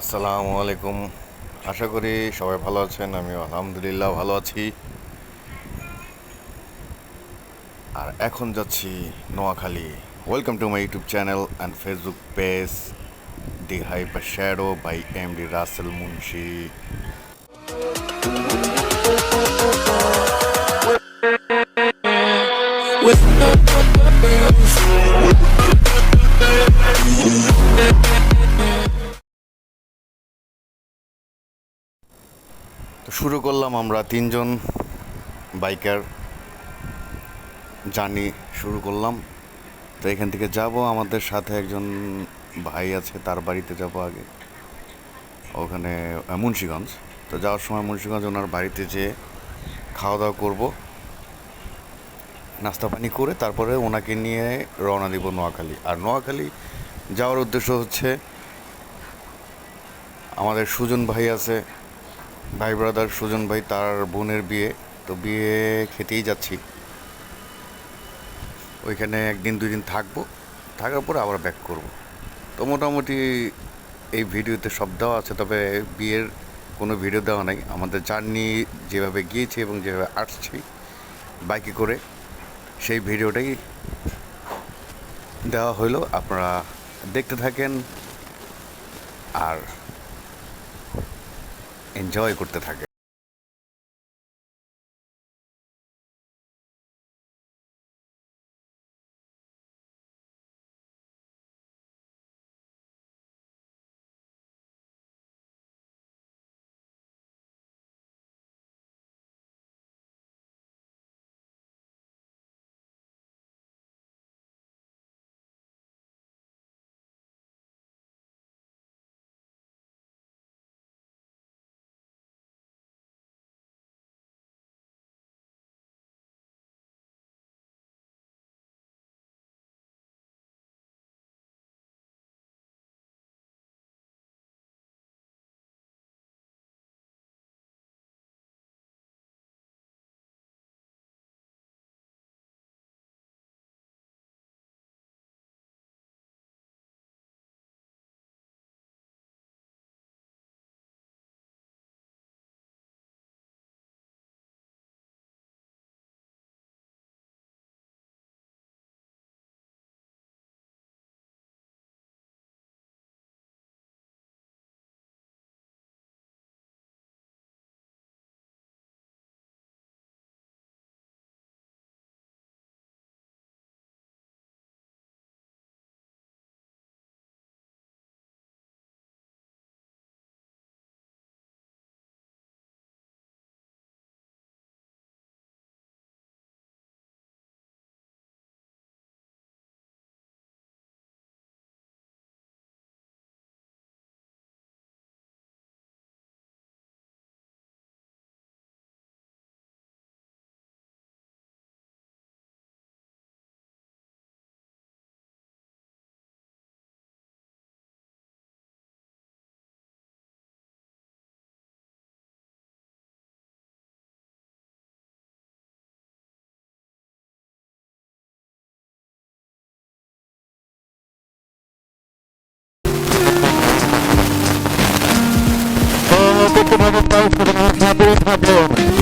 আসসালামু আলাইকুম। আশা করি সবাই ভালো আছেন আমি আলহামদুলিল্লাহ ভালো আছি। আর এখন যাচ্ছি Noakhali. Welcome to my YouTube channel and Facebook page the hyper shadow by M D Rasel Munshi শুরু করলাম আমরা তিনজন বাইকার জার্নি শুরু করলাম। তো এখান থেকে যাব, আমাদের সাথে একজন ভাই আছে, তার বাড়িতে যাব আগে। ওখানে মুন্সীগঞ্জ। তো যাওয়ার সময় মুন্সিগঞ্জ, ওনার বাড়িতে যেয়ে খাওয়া দাওয়া করব। নাস্তা পানি করে তারপরে ওনাকে নিয়ে রওনা দিব নোয়াখালী। আর নোয়াখালী যাওয়ার উদ্দেশ্য হচ্ছে, আমাদের সুজন ভাই আছে ভাই ব্রাদার সুজন ভাই তার বোনের বিয়ে, তো বিয়ে খেতেই যাচ্ছি। ওইখানে একদিন দুই দিন থাকব, থাকার পর আবার ব্যাক করব। তো মোটামুটি এই ভিডিওতে সব দেওয়া আছে, তবে বিয়ের কোনো ভিডিও দেওয়া নাই। আমাদের জার্নি যেভাবে গিয়েছি এবং যেভাবে আসছি বাইকে করে, সেই ভিডিওটাই দেওয়া হইল আপনারা দেখতে থাকেন। আর এনজয় করতে থাকে। bom problema.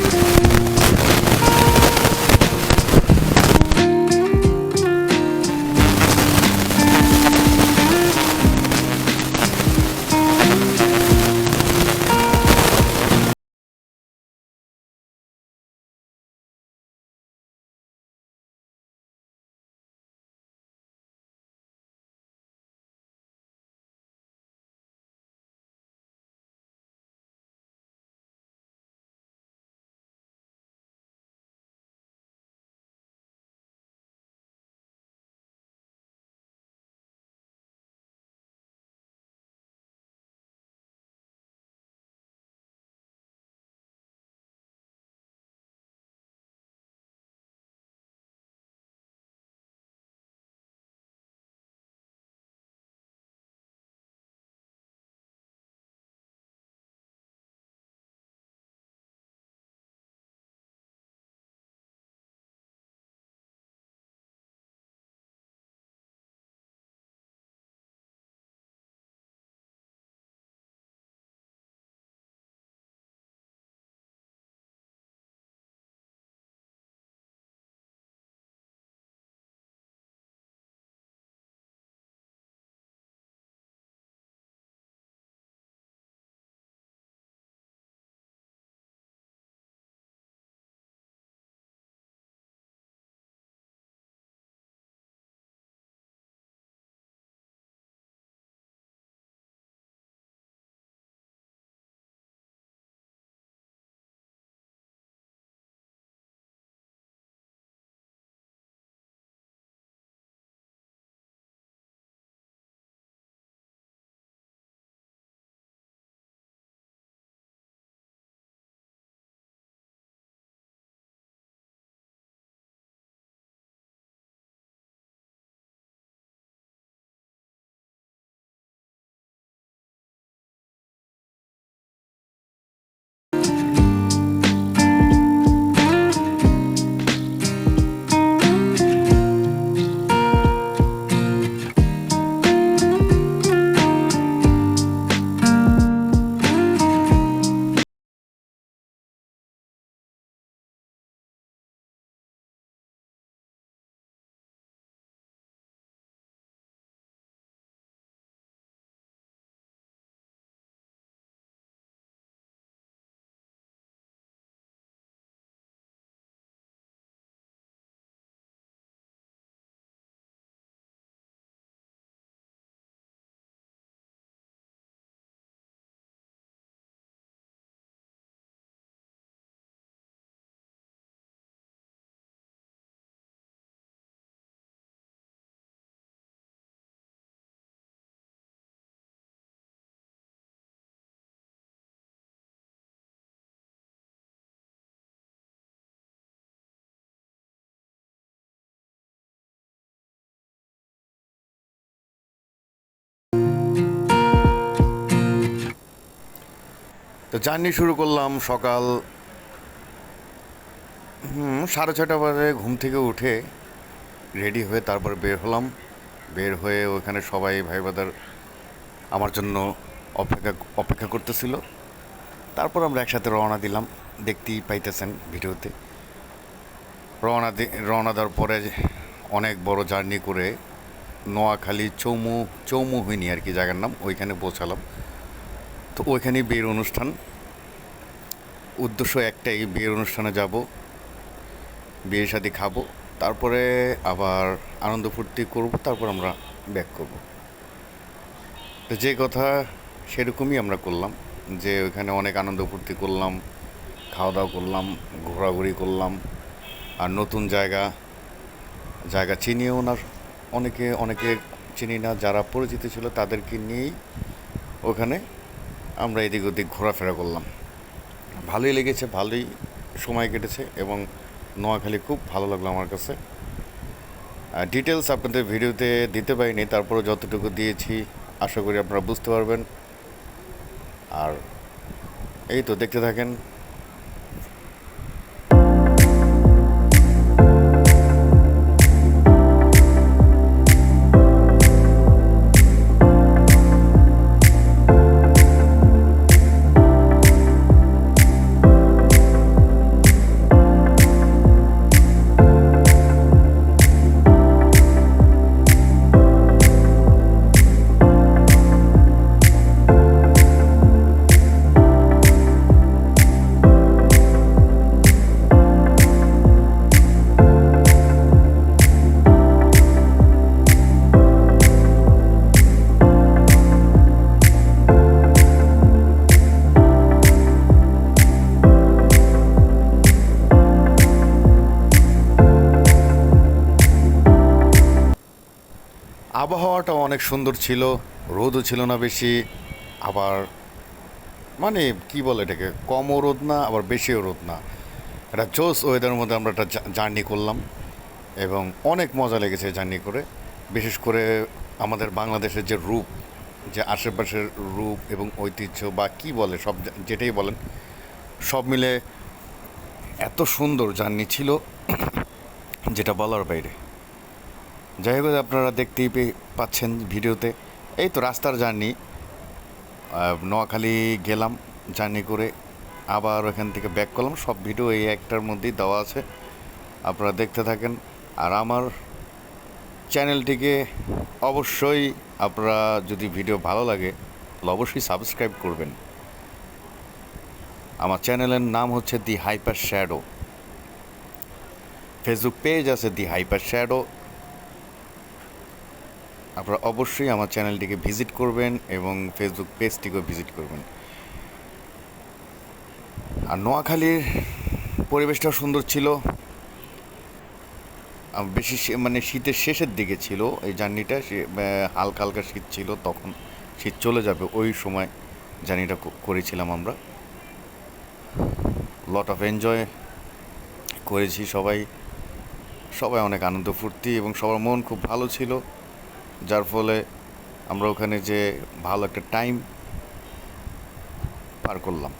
তো জার্নি শুরু করলাম সকাল সাড়ে ছটা বাজে ঘুম থেকে উঠে রেডি হয়ে তারপর বের হলাম। বের হয়ে ওখানে সবাই ভাই বাদার আমার জন্য অপেক্ষা অপেক্ষা করতেছিল। তারপর আমরা একসাথে রওনা দিলাম। দেখতেই পাইতেছেন ভিডিওতে। রওনা রওনা দেওয়ার পরে অনেক বড় জার্নি করে নোয়াখালী চৌমু চৌমু, চৌমুহিনী আর কি জায়গার নাম, ওইখানে পৌঁছালাম। তো ওইখানে বিয়ের অনুষ্ঠান। উদ্দেশ্য একটাই, বিয়ের অনুষ্ঠানে যাব, বিয়ে শাদি খাব, তারপরে আবার আনন্দ ফুর্তি করব, তারপর আমরা ব্যাক করব। তো যে কথা সেরকমই আমরা করলাম, যে ওইখানে অনেক আনন্দ ফুর্তি করলাম খাওয়া দাওয়া করলাম, ঘোরাঘুরি করলাম, আর নতুন জায়গা জায়গা চিনিও না, অনেকে অনেকে চিনি না, যারা পরিচিত ছিল তাদেরকে নিয়েই ওখানে আমরা এদিক ওদিক ঘোরাফেরা করলাম। ভালোই লেগেছে, ভালোই সময় কেটেছে এবং নোয়াখালী খুব ভালো লাগল আমার কাছে। ডিটেলস আপনাদের ভিডিওতে দিতে পারিনি তারপরে যতটুকু দিয়েছি, আশা করি আপনারা বুঝতে পারবেন। আর এই তো দেখতে থাকেন আবহাওয়াটা অনেক সুন্দর ছিল, রোদও ছিল না বেশি, আবার মানে কি বলে এটাকে, কমও রোদ না, আবার বেশিও রোদ না। একটা জোস ওয়েদারের মধ্যে আমরা একটা জার্নি করলাম এবং অনেক মজা লেগেছে জার্নি করে। বিশেষ করে আমাদের বাংলাদেশের যে রূপ, যে আশেপাশের রূপ এবং ঐতিহ্য বা কি বলে, সব যেটাই বলেন, সব মিলে এত সুন্দর জার্নি ছিল, যেটা বলার বাইরে। যাই হোক, আপনারা দেখতেই পাচ্ছেন ভিডিওতে। এই তো রাস্তার জার্নি। নোয়াখালী গেলাম, জার্নি করে আবার ওখান থেকে ব্যাক করলাম। সব ভিডিও এই একটার মধ্যেই দেওয়া আছে। আপনারা দেখতে থাকেন। আর আমার চ্যানেলটিকে অবশ্যই আপনারা যদি ভিডিও ভালো লাগে, তাহলে অবশ্যই সাবস্ক্রাইব করবেন। আমার চ্যানেলের নাম হচ্ছে the hyper shadow Facebook page আছে দি হাইপার শ্যাডো আপনারা অবশ্যই আমার চ্যানেলটিকে ভিজিট করবেন এবং ফেসবুক পেজটিকেও ভিজিট করবেন। আর নোয়াখালীর পরিবেশটাও সুন্দর ছিল। বেশি মানে শীতের শেষের দিকে ছিল। এই জার্নিটা হালকা হালকা শীত ছিল, তখন শীত চলে যাবে ওই সময় জার্নিটা করেছিলাম আমরা। লট অফ এনজয় করেছি সবাই। সবাই অনেক আনন্দ ফুর্তি এবং সবার মন খুব ভালো ছিল। যার ফলে আমরা ওখানে যে ভালো একটা টাইম পার করলাম।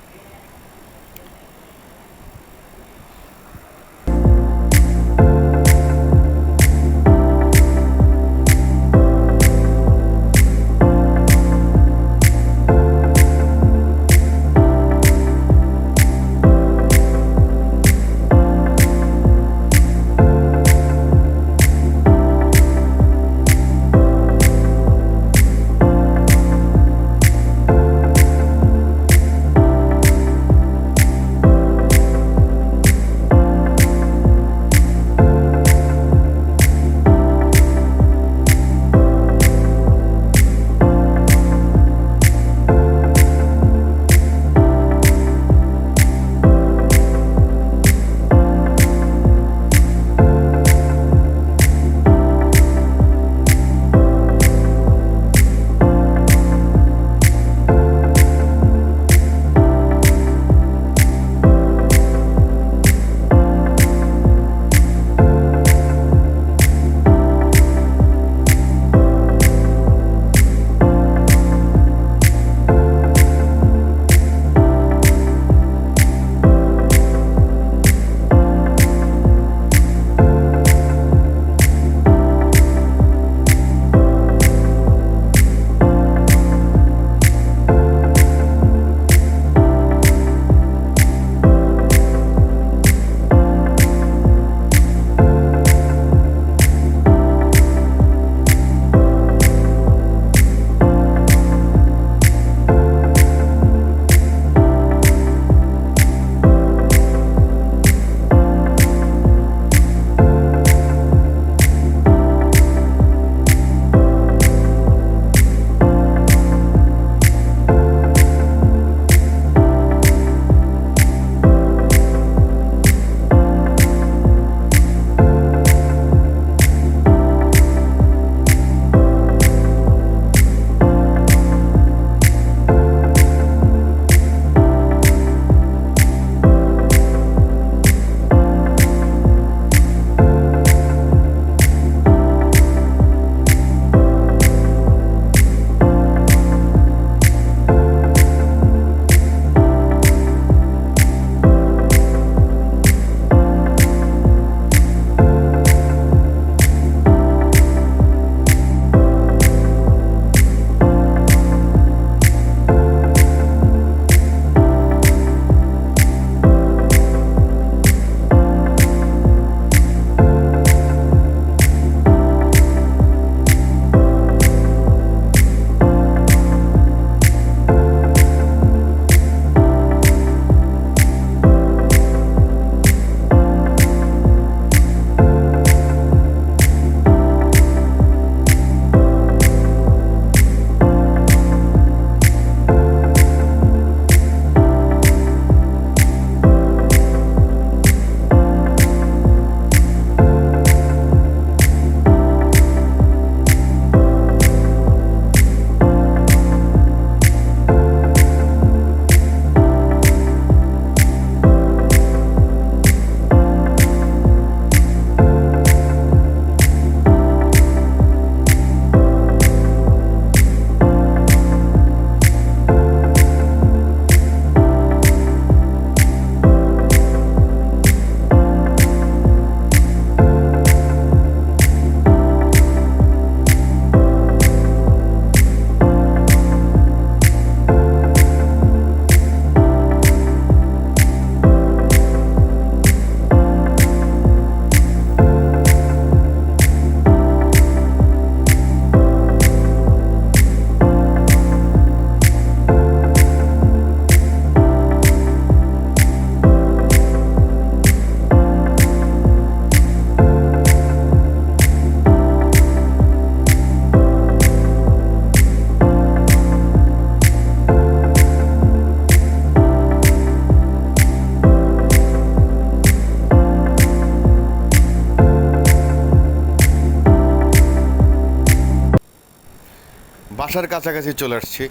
বাসার কাছাকাছি চলে আসছি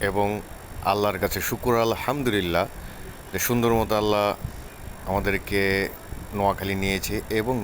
এবং আল্লাহর কাছে শুকুর, আলহামদুলিল্লাহ যে সুন্দর মতো আল্লাহ আমাদেরকে নোয়াখালী নিয়েছে এবং